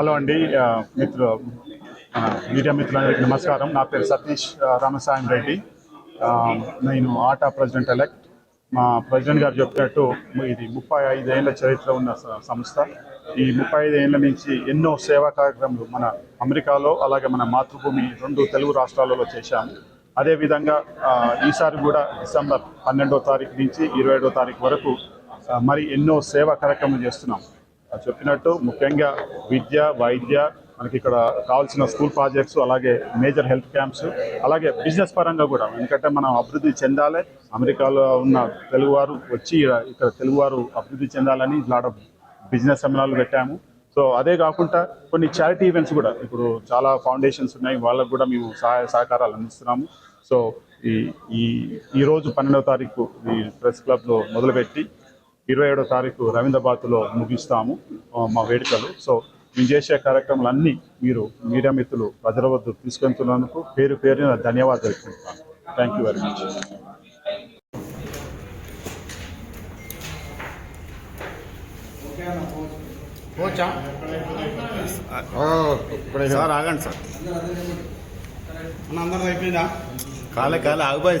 Hello అండి మిత్రు media మిత్రులందరికీ నమస్కారం. నా పేరు సతీష్ రామసాయం రెడ్డి. నేను ఆటా ప్రెసిడెంట్ ఎలెక్ట్. మా ప్రెసిడెంట్ గారు చెప్పినట్టు ఇది ముప్పై ఐదేళ్ళ చరిత్ర ఉన్న సంస్థ. ఈ ముప్పై ఐదేళ్ళ నుంచి ఎన్నో సేవా కార్యక్రమాలు మన అమెరికాలో అలాగే మన మాతృభూమి రెండు తెలుగు రాష్ట్రాలలో చేశాము అదేవిధంగా ఈసారి కూడా డిసెంబర్ పన్నెండో తారీఖు నుంచి ఇరవై ఏడో తారీఖు వరకు మరి ఎన్నో సేవా కార్యక్రమాలు చేస్తున్నాం. చెప్పినట్టు ముఖ్యంగా విద్య వైద్య మనకి ఇక్కడ కావాల్సిన స్కూల్ ప్రాజెక్ట్స్ అలాగే మేజర్ హెల్త్ క్యాంప్స్ అలాగే బిజినెస్ పరంగా కూడా. ఎందుకంటే మనం అభివృద్ధి చెందాలి అమెరికాలో ఉన్న తెలుగువారు వచ్చి ఇక్కడ- తెలుగువారు అభివృద్ధి చెందాలని లాట్ ఆఫ్ బిజినెస్ సెమినార్లు పెట్టాము. సో అదే కాకుండా కొన్ని చారిటీ ఈవెంట్స్ కూడా. ఇప్పుడు చాలా ఫౌండేషన్స్ ఉన్నాయి వాళ్ళకు కూడా మేము సహాయ సహకారాలు అందిస్తున్నాము. సో ఈ ఈ ఈరోజు పన్నెండవ తారీఖు ఈ ప్రెస్ క్లబ్లో మొదలుపెట్టి ఇరవై ఏడో తారీఖు రవీంద్రబాద్లో ముగిస్తాము మా వేడుకలు. సో మేము చేసే కార్యక్రమాలన్నీ మీరు మీడియా మిత్రులు ప్రజల వద్ద తీసుకెళ్తున్నందుకు పేరు పేరున ధన్యవాదాలు తెలుపుకుంటున్నాను. Thank you very much sir ఆగండి సార్. మన అందరిది అయిపోయిందా? కాలే కాలే ఆగిపోయి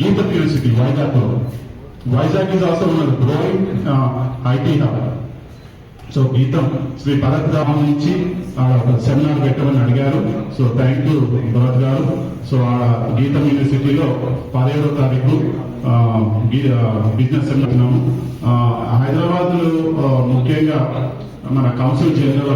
Geetham యూనివర్సిటీ వైజాగ్లో Vizag also one of the growing uh, so Gitam Shri Bharat రావు నుంచి ఆడ సెమినార్ పెట్టమని అడిగారు. సో థ్యాంక్ యూ భరత్ గారు. సో ఆడ గీతం యూనివర్సిటీలో పదిహేడో తారీఖు బిజినెస్ సెమినార్ హైదరాబాద్ ముఖ్యంగా మన కౌన్సిల్ జనరల్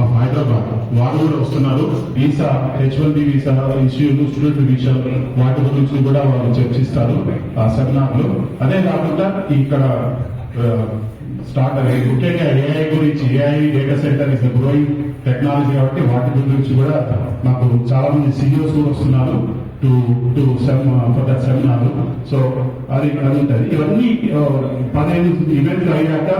ఆఫ్ హైదరాబాద్ వారు కూడా వస్తున్నారు. Visa H one B visa ఇష్యూలు student visa వాటి గురించి కూడా వాళ్ళు చర్చిస్తారు ఆ సెమినార్లు. అదే కాకుండా ఇక్కడ స్టార్ట్ అయ్యి ముఖ్యంగా ఏఐ గురించి AI data centre is growing technology కాబట్టి వాటి గురించి కూడా నాకు చాలా మంది సీనియర్స్ కూడా వస్తున్నారు to to sem for that seminar so అది అది ఇవన్నీ పదిహేను ఈవెంట్లు అయ్యాక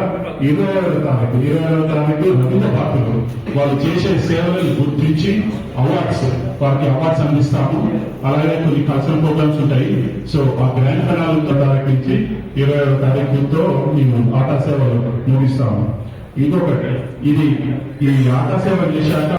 ఇరవై ఏడవ తారీఖు ఇరవై ఏడవ తారీఖు రవీంద్ర భారతులు వాళ్ళు చేసే సేవలను గుర్తించి అవార్డ్స్ వారికి అవార్డ్స్ అందిస్తాము. అలాగే కొన్ని కల్చరల్ ప్రోగ్రామ్స్ ఉంటాయి. సో ఆ గ్రాండ్ ఫినాల్ తారీఖు నుంచి ఇరవై ఏడవ తారీఖుతో మేము ఆటా సేవలు ముగిస్తాము. ఇంకొకటి ఇది ఈ ఆటా సేవ చేశాక